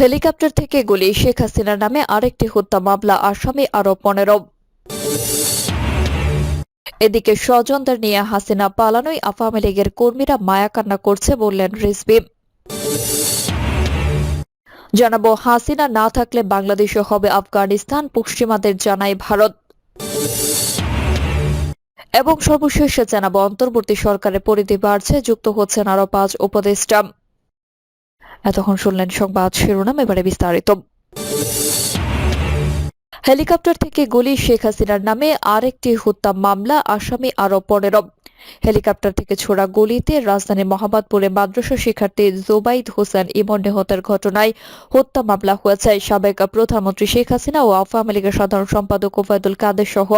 Helicopter থেকে গুলি শেখ হাসিনার নামে আরেকটি হত্যা মামলা আসামি আরও পনেরো। এদিকে স্বজনদের নিয়ে হাসিনা পালানোই আওয়ামী লীগের কর্মীরা মায়া কান্না করছে বললেন রিজভি। জানাব, হাসিনা না থাকলে বাংলাদেশে হবে আফগানিস্তান, পশ্চিমাদের জানায় ভারত। এবং সর্বশেষে জানাব, অন্তর্বর্তী সরকারের পরিধি বাড়ছে, যুক্ত হচ্ছেন আরও পাঁচ উপদেষ্টা। এতক্ষণ শুনলেন সংবাদ শিরোনাম, এবারে বিস্তারিত। হেলিকপ্টার থেকে গুলি শেখ হাসিনার নামে আরেকটি হত্যা মামলা, আসামি আরও পনেরো। হেলিকপ্টার থেকে ছোড়া গুলিতে রাজধানীর মোহাম্মদপুরে মাদ্রাসা শিক্ষার্থী জোবাইদ হোসেন ইমন নিহতের ঘটনায় হত্যা মামলা হয়েছে। সাবেক প্রধানমন্ত্রী শেখ হাসিনা ও আওয়ামী লীগের সাধারণ সম্পাদক ওবায়দুল কাদের সহ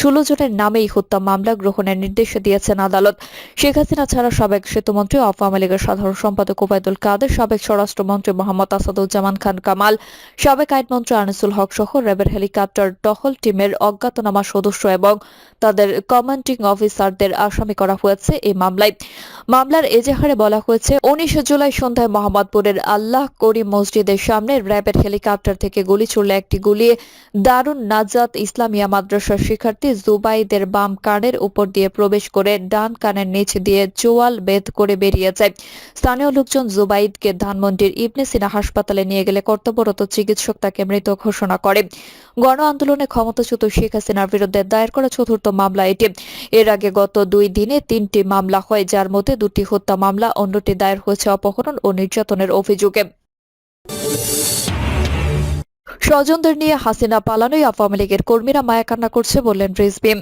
ষোলো জনের নামেই হত্যা মামলা গ্রহণের নির্দেশ দিয়েছেন আদালত। শেখ হাসিনা ছাড়া সাবেক সেতুমন্ত্রী আওয়ামী লীগের সাধারণ সম্পাদক ওবায়দুল কাদের, সাবেক স্বরাষ্ট্রমন্ত্রী মোহাম্মদ আসাদুজ্জামান খান কামাল, সাবেক আইনমন্ত্রী আনিসুল হক সহ র্যাবের হেলিকপ্টার টহল টিমের অজ্ঞাতনামা সদস্য এবং তাদের কমান্ডিং অফিসারদের আসামি করা হয়েছে এই মামলায়। মামলার এজাহারে বলা হয়েছে, উনিশে জুলাই সন্ধ্যায় মোহাম্মদপুরের আল্লাহ করিম মসজিদের সামনে র্যাবের হেলিকপ্টার থেকে গুলি ছুড়লে একটি গুলি দারুণ নাজাত ইসলামিয়া মাদ্রাসার শিক্ষার্থী জুবাইদের বাম কানের উপর দিয়ে প্রবেশ করে ডান কানের নিচ দিয়ে চোয়াল বেদ করে বেরিয়ে যায় স্থানীয় লোকজন জুবাইদকে ধানমন্ডির ইবনে সিনা হাসপাতালে নিয়ে গেলে কর্তব্যরত চিকিৎসক তাকে মৃত ঘোষণা করে। গণ আন্দোলনে ক্ষমতাচ্যুত শেখ হাসিনার বিরুদ্ধে দায়ের করা চতুর্থ মামলা এটি। এর আগে গত দুই দিনে তিনটি মামলা হয়, যার মধ্যে দুটি হত্যা মামলা, অন্যটি দায়ের হয়েছে অপহরণ ও নির্যাতনের অভিযোগে। স্বজনদের নিয়ে হাসিনা পালানোই আওয়ামী লীগের কর্মীরা মায়া কান্না করছে বললেন রিজবি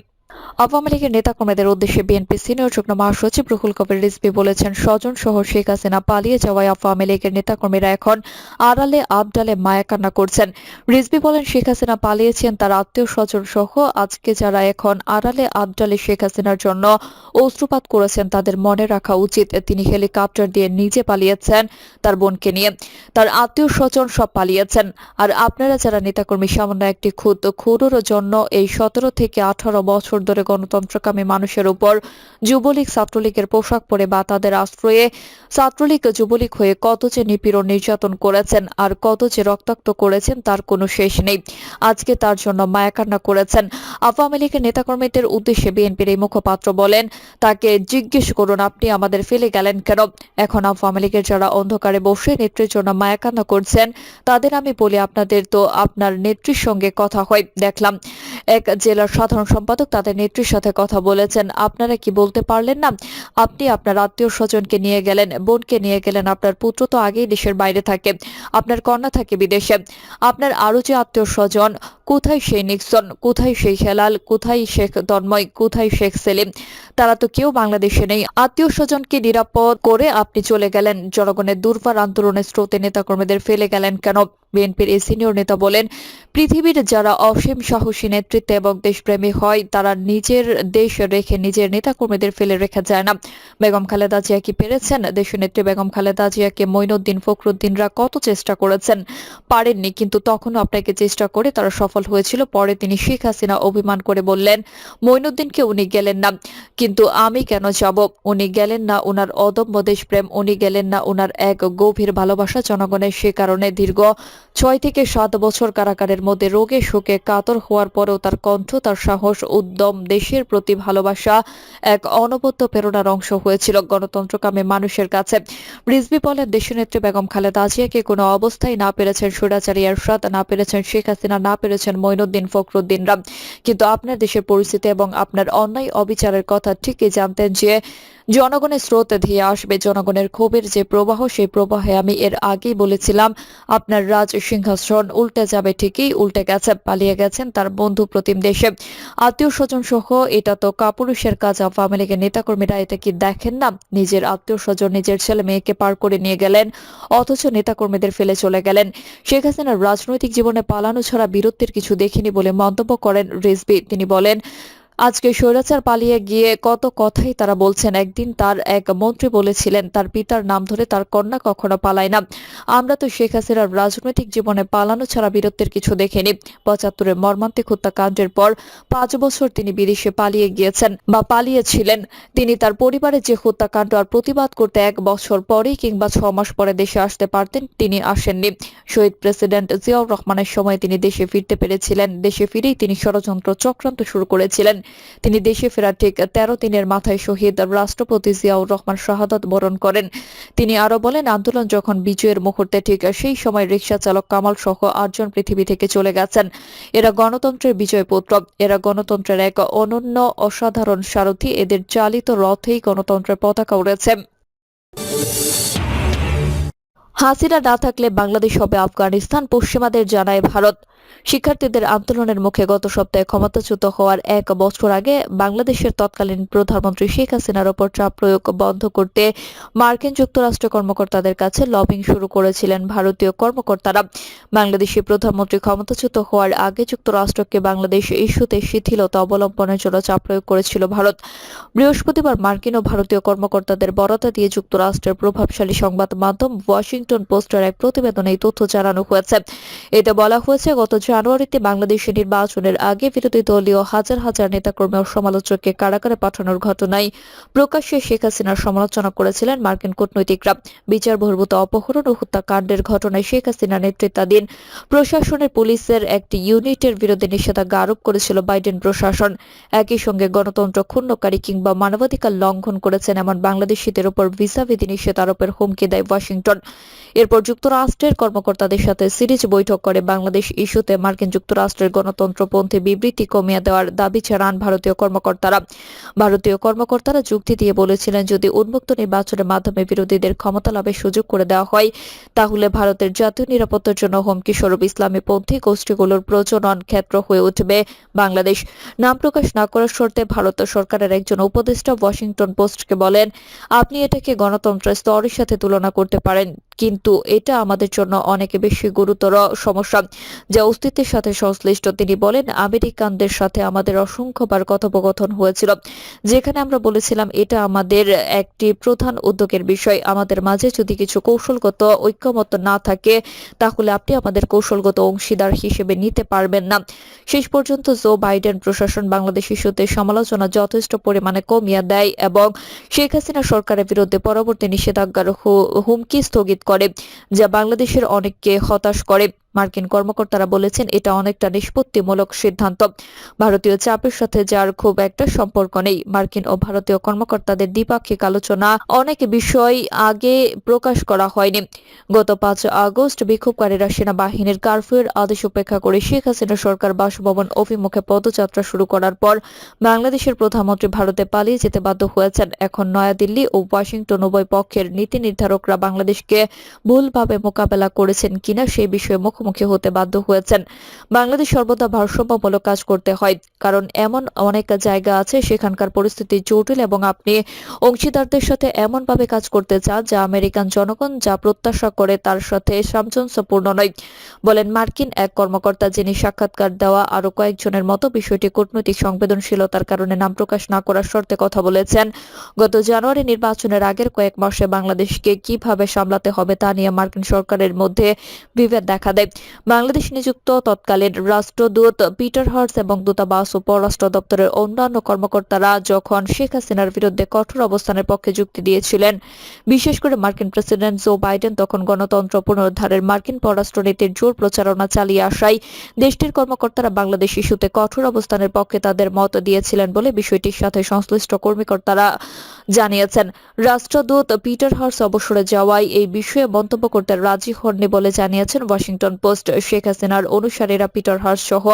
আওয়ামী লীগের নেতাকর্মীদের উদ্দেশ্যে বিএনপি সিনিয়র যুগ্ম মহাসচিব রুহুল কবির রিজভি বলেছেন, স্বজন সহ শেখ হাসিনা পালিয়ে যাওয়ায় আওয়ামী লীগের নেতাকর্মীরা এখন আড়ালে আবডালে মায়া কান্না করছেন। রিজভি বলেন, শেখ হাসিনা পালিয়েছেন তার আত্মীয় স্বজন সহ, আজকে যারা এখন আড়ালে আবডালে শেখ হাসিনার জন্য অস্ত্রপাত করেছেন তাদের মনে রাখা উচিত। তিনি হেলিকপ্টার দিয়ে নিজে পালিয়েছেন তার বোনকে নিয়ে। তার আত্মীয় স্বজন সব পালিয়েছেন। আর আপনারা যারা নেতাকর্মী, সামান্য একটি ক্ষুদ্র, ক্ষুরোর জন্য এই সতেরো থেকে আঠারো বছর ধরে গণতন্ত্রকামী মানুষের উপর যুবলীগ ছাত্রলীগের পোশাক পরে বা তাদের আশ্রয়ে ছাত্রলীগ যুবলীগ হয়ে কত যে নিপীড়ন নির্যাতন করেছেন আর কত যে রক্তাক্ত করেছেন তার কোনো শেষ নেই। আজকে তার জন্য মায়াকান্না করেছেন। আওয়ামী লীগের নেতাকর্মীদের উদ্দেশ্যে বিএনপির এই মুখপাত্র বলেন, তাকে জিজ্ঞেস করুন, আপনি আমাদের ফেলে গেলেন কেন? এখন আওয়ামী লীগের যারা অন্ধকারে বসে নেত্রীর জন্য মায়াকান্না করছেন, তাদের আমি বলি, আপনাদের তো আপনার নেত্রীর সঙ্গে কথা হয়। দেখলাম এক জেলার সাধারণ সম্পাদক তাদের নেত্রীর সাথে কথা বলেছেন। আপনারা কি বলতে পারলেন না? আপনি আপনার আত্মীয় স্বজনকে নিয়ে গেলেন, বোনকে নিয়ে গেলেন, আপনার পুত্র তো আগেই দেশের বাইরে থাকে, আপনার কন্যা থাকে বিদেশে, আপনার আরও যে আত্মীয় স্বজন কোথায় সেই নিক্সন, কোথায় সেই হেলাল, কোথায় শেখ তন্ময়, কোথায় শেখ সেলিম? তারা তো কেউ বাংলাদেশে নেই। আত্মীয় স্বজনকে নিরাপদ করে আপনি চলে গেলেন। জনগণের দুর্বার আন্দোলনের স্রোতে নেতাকর্মীদের ফেলে গেলেন কেন? বিএনপির এই সিনিয়র নেতা বলেন, পৃথিবীর যারা অসীম সাহসী নেতৃত্ব এবং দেশপ্রেমী হয়, তারা নিজের দেশ রেখে নিজের নেতাকর্মীদের ফেলে রেখে যায় না। বেগম খালেদা জিয়া কি পেরেছেন? দেশনেত্রী বেগম খালেদা জিয়াকে মঈনুদ্দিন ফখরুদ্দিনরা কত চেষ্টা করেছেন? পারেননি, কিন্তু তখনও আপনাকে চেষ্টা করে তারা সফল হয়েছিল, পরে তিনি শেখ হাসিনা অভিমান করে বললেন মঈনুদ্দিনকে উনি গেলেন না, কিন্তু আমি কেন যাব? উনি গেলেন না উনার অদম্য দেশপ্রেম, উনি গেলেন না উনার এক গভীর ভালোবাসা জনগণের সে কারণে দীর্ঘ ছয় থেকে সাত বছর কারাগারের মধ্যে রোগে শোকে কাতর হওয়ার পরেও তার কণ্ঠ, তার সাহস, উদ্যম, দেশের প্রতি ভালোবাসা এক অনবদ্য প্রেরণার অংশ হয়েছিল গণতন্ত্রকামী মানুষের কাছে। রিজবি বলেন, দেশনেত্রী বেগম খালেদা জিয়াকে কোনো অবস্থায় না পেরেছেন সুরাচারী এরশাদ না পেরেছেন শেখ হাসিনা, না পেরেছেন মঈনুদ্দিন ফখরুদ্দিনরা কিন্তু আপনার দেশের পরিস্থিতি এবং আপনার অন্যায় অবিচারের কথা ঠিকই জানতেন যে জনগণের স্রোত ধেয়ে আসবে। জনগণের ক্ষোভের যে প্রবাহ, সেই প্রবাহে আমি এর আগেই বলেছিলাম, আপনার রাজ সিংহাসন উল্টে যাবে ঠিকই, উল্টে গেছে, পালিয়ে গেছেন তার বন্ধু প্রতিম দেশে। আত্মীয় স্বজন সহ, এটা তো কাপুরুষের কাজ আওয়ামী লীগের নেতাকর্মীরা এটা কি দেখেন না? নিজের আত্মীয় স্বজন, নিজের ছেলে মেয়েকে পার করে নিয়ে গেলেন, অথচ নেতাকর্মীদের ফেলে চলে গেলেন। শেখ হাসিনার রাজনৈতিক জীবনে পালানো ছাড়া বীরত্বের কিছু দেখিনি বলে মন্তব্য করেন রিজবি তিনি বলেন আজকে স্বৈরাচার পালিয়ে গিয়ে কত কথাই তারা বলছেন। একদিন তার এক মন্ত্রী বলেছিলেন, তার পিতার নাম ধরে তার কন্যা কখনো পালায় না। আমরা তো শেখ হাসিনার রাজনৈতিক জীবনে পালানো ছাড়া বীরত্বের কিছু দেখিনি। পঁচাত্তরের মর্মান্তিক হত্যাকাণ্ডের পর পাঁচ বছর তিনি বিদেশে পালিয়ে গিয়েছেন বা পালিয়েছিলেন। তিনি তার পরিবারের যে হত্যাকাণ্ড আর প্রতিবাদ করতে এক বছর পরেই কিংবা ছ মাস পরে দেশে আসতে পারতেন, তিনি আসেননি। শহীদ প্রেসিডেন্ট জিয়াউর রহমানের সময় তিনি দেশে ফিরতে পেরেছিলেন। দেশে ফিরেই তিনি ষড়যন্ত্র চক্রান্ত শুরু করেছিলেন। তিনি দেশে ফেরার ঠিক তেরো দিনের মাথায় শহীদ রাষ্ট্রপতি জিয়াউর রহমান শাহাদত বরণ করেন। তিনি আরও বলেন, আন্দোলন যখন বিজয়ের মুহূর্তে ঠিক সেই সময় রিকশা চালক কামাল সহ আটজন পৃথিবী থেকে চলে গেছেন। এরা গণতন্ত্রের বিজয় পুত্র। এরা গণতন্ত্রের এক অনন্য অসাধারণ সারথি। এদের চালিত রথেই গণতন্ত্রের পতাকা উড়েছে। হাসিনা না থাকলে বাংলাদেশ হবে আফগানিস্তান, পশ্চিমাদের জানায় ভারত। শিক্ষার্থীদের আন্দোলনের মুখে গত সপ্তাহে ক্ষমতাচ্যুত হওয়ার এক বছর আগে বাংলাদেশের তৎকালীন প্রধানমন্ত্রী শেখ হাসিনার ওপর চাপ প্রয়োগ বন্ধ করতে মার্কিন যুক্তরাষ্ট্র কর্মকর্তাদের কাছে লবিং শুরু করেছিলেন ভারতীয় কর্মকর্তারা। বাংলাদেশি প্রধানমন্ত্রী ক্ষমতাচ্যুত হওয়ার আগে যুক্তরাষ্ট্রকে বাংলাদেশ ইস্যুতে শিথিলতা অবলম্বনের জন্য চাপ প্রয়োগ করেছিল ভারত। বৃহস্পতিবার মার্কিন ও ভারতীয় কর্মকর্তাদের বরাতা দিয়ে যুক্তরাষ্ট্রের প্রভাবশালী সংবাদ মাধ্যম ওয়াশিংটন পোস্টের এক প্রতিবেদনে এই তথ্য জানানো হয়েছে। এতে বলা হয়েছে, গত জানুয়ারিতে বাংলাদেশে নির্বাচনের আগে বিরোধী দলীয় হাজার হাজার নেতাকর্মী ও সমালোচককে কারাগারে পাঠানোর ঘটনায় প্রকাশ্যে শেখ হাসিনার সমালোচনা করেছিলেন মার্কিন কূটনৈতিকরা। বিচার বহির্ভূত অপহরণ ও হত্যাকাণ্ডের ঘটনায় শেখ হাসিনা নেতৃত্বাধীন প্রশাসনের পুলিশের একটি ইউনিটের বিরুদ্ধে নিষেধাজ্ঞা আরোপ করেছিল বাইডেন প্রশাসন। একই সঙ্গে গণতন্ত্র ক্ষুণ্ণকারী কিংবা মানবাধিকার লঙ্ঘন করেছেন এমন বাংলাদেশিদের উপর ভিসা বিধি নিষেধ আরোপের হুমকি দেয় ওয়াশিংটন। এরপর যুক্তরাষ্ট্রের কর্মকর্তাদের সাথে সিরিজ বৈঠক করে বাংলাদেশ ইস্যুতে মার্কিন যুক্তরাষ্ট্রের গণতন্ত্রপন্থী বিবৃতি কমিয়ে দেওয়ার দাবি চালান ভারতীয় কর্মকর্তারা। ভারতীয় কর্মকর্তারা যুক্তি দিয়ে বলেছিলেন, যদি উন্মুক্ত নির্বাচনের মাধ্যমে বিরোধীদের ক্ষমতা লাভের সুযোগ করে দেওয়া হয়, তাহলে ভারতের জাতীয় নিরাপত্তার জন্য হুমকি স্বরূপ ইসলামী পন্থী গোষ্ঠীগুলোর প্রজনন ক্ষেত্র হয়ে উঠবে। বাংলাদেশ নাম প্রকাশ না করার শর্তে ভারত সরকারের একজন উপদেষ্টা ওয়াশিংটন পোস্টকে বলেন, আপনি এটাকে গণতন্ত্রের স্তরের সাথে তুলনা করতে পারেন, কিন্তু এটা আমাদের জন্য অনেক বেশি গুরুতর সমস্যা, যা অস্তিত্বের সাথে সংশ্লিষ্ট তিনি বলেন, আমেরিকানদের সাথে আমাদের অসংখ্যবার কথোপকথন হয়েছিল, যেখানে আমরা বলেছিলাম এটা আমাদের একটি প্রধান উদ্যোগের বিষয়। আমাদের মাঝে যদি কিছু কৌশলগত ঐক্যমত না থাকে, তাহলে আপনি আমাদের কৌশলগত অংশীদার হিসেবে নিতে পারবেন না। শেষ পর্যন্ত জো বাইডেন প্রশাসন বাংলাদেশ ইস্যুতে সমালোচনা যথেষ্ট পরিমাণে কমিয়ে দেয় এবং শেখ হাসিনা সরকারের বিরুদ্ধে পরবর্তী নিষেধাজ্ঞার হুমকি স্থগিত করে, যা বাংলাদেশের অনেককে হতাশ করে। মার্কিন কর্মকর্তারা বলেছেন, এটা অনেকটা নিষ্পত্তিমূলক সিদ্ধান্ত। ভারতীয় চাপের সাথে যার খুব একটা সম্পর্ক নেই। মার্কিন ও ভারতীয় কর্মকর্তাদের দ্বিপাক্ষিক আলোচনা অনেক বিষয় আগে প্রকাশ করা হয়নি। গত পাঁচ আগস্ট বিক্ষোভকারীরা সেনাবাহিনীর কারফিউর আদেশ উপেক্ষা করে শেখ হাসিনা সরকার বাসভবন অভিমুখে পদযাত্রা শুরু করার পর বাংলাদেশের প্রধানমন্ত্রী ভারতে পালিয়ে যেতে বাধ্য হয়েছেন। এখন নয়াদিল্লি ও ওয়াশিংটন উভয় পক্ষের নীতি নির্ধারকরা বাংলাদেশকে ভুলভাবে মোকাবেলা করেছেন কিনা সেই বিষয়ে মুখোমুখি হতে বাধ্য হয়েছেন। বাংলাদেশ সর্বদা ভারসাম্যমূলক কাজ করতে হয়, কারণ এমন অনেক জায়গা আছে, সেখানকার পরিস্থিতি জটিল এবং আপনি অংশীদারদের সাথে এমনভাবে কাজ করতে চান যা আমেরিকান জনগণ যা প্রত্যাশা করে তার সাথে সামঞ্জস্যপূর্ণ নয়। বলেন মার্কিন এক কর্মকর্তা যিনি সাক্ষাৎকার দেওয়া আরও কয়েকজনের মতো বিষয়টি কূটনৈতিক সংবেদনশীলতার কারণে নাম প্রকাশ না করার শর্তে কথা বলেছেন। গত জানুয়ারি নির্বাচনের আগের কয়েক মাসে বাংলাদেশকে কীভাবে সামলাতে হবে তা নিয়ে মার্কিন সরকারের মধ্যে বিভেদ দেখা দেয়। বাংলাদেশ নিযুক্ত তৎকালীন রাষ্ট্রদূত পিটার হার্স এবং দূতাবাস ও পররাষ্ট্র দপ্তরের অন্যান্য কর্মকর্তারা যখন শেখ হাসিনার বিরুদ্ধে কঠোর অবস্থানের পক্ষে যুক্তি দিয়েছিলেন, বিশেষ করে মার্কিন প্রেসিডেন্ট জো বাইডেন তখন গণতন্ত্র পুনরুদ্ধারের মার্কিন পররাষ্ট্রনীতির জোর প্রচারণা চালিয়ে আসায় দেশটির কর্মকর্তারা বাংলাদেশ ইস্যুতে কঠোর অবস্থানের পক্ষে তাদের মত দিয়েছিলেন বলে বিষয়টির সাথে সংশ্লিষ্ট কর্মকর্তারা জানিয়েছেন। রাষ্ট্রদূত পিটার হার্স অবসরে যাওয়ায় এই বিষয়ে মন্তব্য করতে রাজি হননি বলে জানিয়েছেন ওয়াশিংটন পোস্ট শেখ হাসিনার অনুসারীরা পিটার হার্স সহ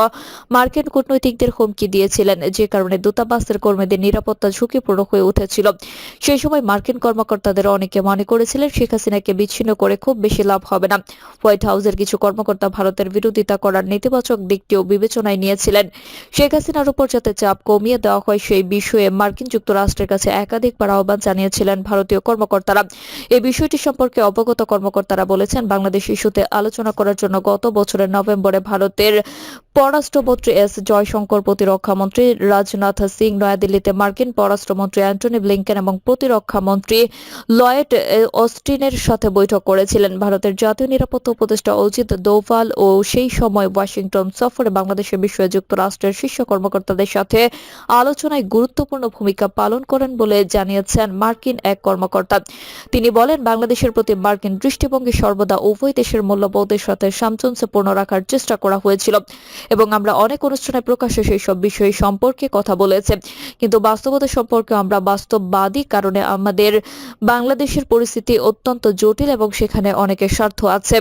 মার্কিন কূটনৈতিকদের হুমকি দিয়েছিলেন, যে কারণে দূতাবাসের কর্মীদের নিরাপত্তা ঝুঁকিপূর্ণ হয়ে উঠেছিল। সেই সময় মার্কিন কর্মকর্তাদের অনেকে মনে করেছিলেন শেখ হাসিনাকে বিচ্ছিন্ন করে খুব বেশি লাভ হবে না। হোয়াইট হাউসের কিছু কর্মকর্তা ভারতের বিরোধিতা করার নেতিবাচক দিকটিও বিবেচনায় নিয়েছিলেন। শেখ হাসিনার উপর যাতে চাপ কমিয়ে দেওয়া হয়, সেই বিষয়ে মার্কিন যুক্তরাষ্ট্রের কাছে একাধিকবার আহ্বান জানিয়েছিলেন ভারতীয় কর্মকর্তারা। এই বিষয়টি সম্পর্কে অবগত কর্মকর্তারা বলেছেন, বাংলাদেশ ইস্যুতে আলোচনা করার জন্য গত বছরের নভেম্বরে ভারতের পররাষ্ট্রমন্ত্রী এস জয়শঙ্কর প্রতিরক্ষামন্ত্রী রাজনাথ সিং নয়াদিল্লিতে মার্কিন পররাষ্ট্রমন্ত্রী অ্যান্টনি ব্লিংকেন এবং প্রতিরক্ষা মন্ত্রী লয়েড অস্টিনের সাথে বৈঠক করেছিলেন। ভারতের জাতীয় নিরাপত্তা উপদেষ্টা অজিত দোভাল ও সেই সময় ওয়াশিংটন সফরে বাংলাদেশের বিষয়ে যুক্তরাষ্ট্রের শীর্ষ কর্মকর্তাদের সাথে আলোচনায় গুরুত্বপূর্ণ ভূমিকা পালন করেন বলে জানিয়েছেন মার্কিন এক কর্মকর্তা। তিনি বলেন, বাংলাদেশের প্রতি মার্কিন দৃষ্টিভঙ্গি সর্বদা উভয় দেশের মূল্যবোধের সাথে সামঞ্জস্যপূর্ণ রাখার চেষ্টা করা হয়েছিল। এবং আমরা অনেক অনুষ্ঠানে প্রকাশ্যে সেই সব বিষয় সম্পর্কে কথা বলেছে। কিন্তু বাস্তবতা সম্পর্কে আমরা বাস্তববাদী কারণে আমাদের বাংলাদেশের পরিস্থিতি অত্যন্ত জটিল এবং সেখানে অনেকের স্বার্থ আছে।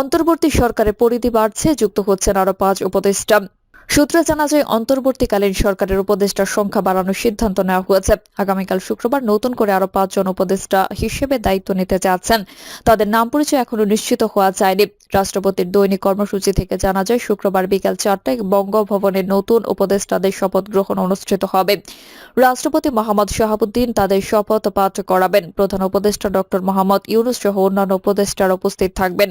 অন্তর্বর্তী সরকারের পরিধি বাড়ছে, যুক্ত হচ্ছেন আরও পাঁচ উপদেষ্টা। সূত্রে জানা যায়, অন্তর্বর্তীকালীন সরকারের উপদেষ্টার সংখ্যা বাড়ানোর সিদ্ধান্ত নেওয়া হয়েছে। আগামীকাল শুক্রবার নতুন করে আরও পাঁচজন উপদেষ্টা হিসেবে দায়িত্ব নিতে যাচ্ছেন। তাদের নাম পরিচয় এখনও নিশ্চিত হওয়া যায়নি। রাষ্ট্রপতির দৈনিক কর্মসূচি থেকে জানা যায়, শুক্রবার বিকাল চারটায় বঙ্গভবনে নতুন উপদেষ্টাদের শপথ গ্রহণ অনুষ্ঠিত হবে। রাষ্ট্রপতি মোহাম্মদ শাহাবুদ্দিন তাদের শপথ পাঠ করাবেন। প্রধান উপদেষ্টা ডক্টর মোহাম্মদ ইউনুস সহ অন্যান্য উপদেষ্টার উপস্থিত থাকবেন।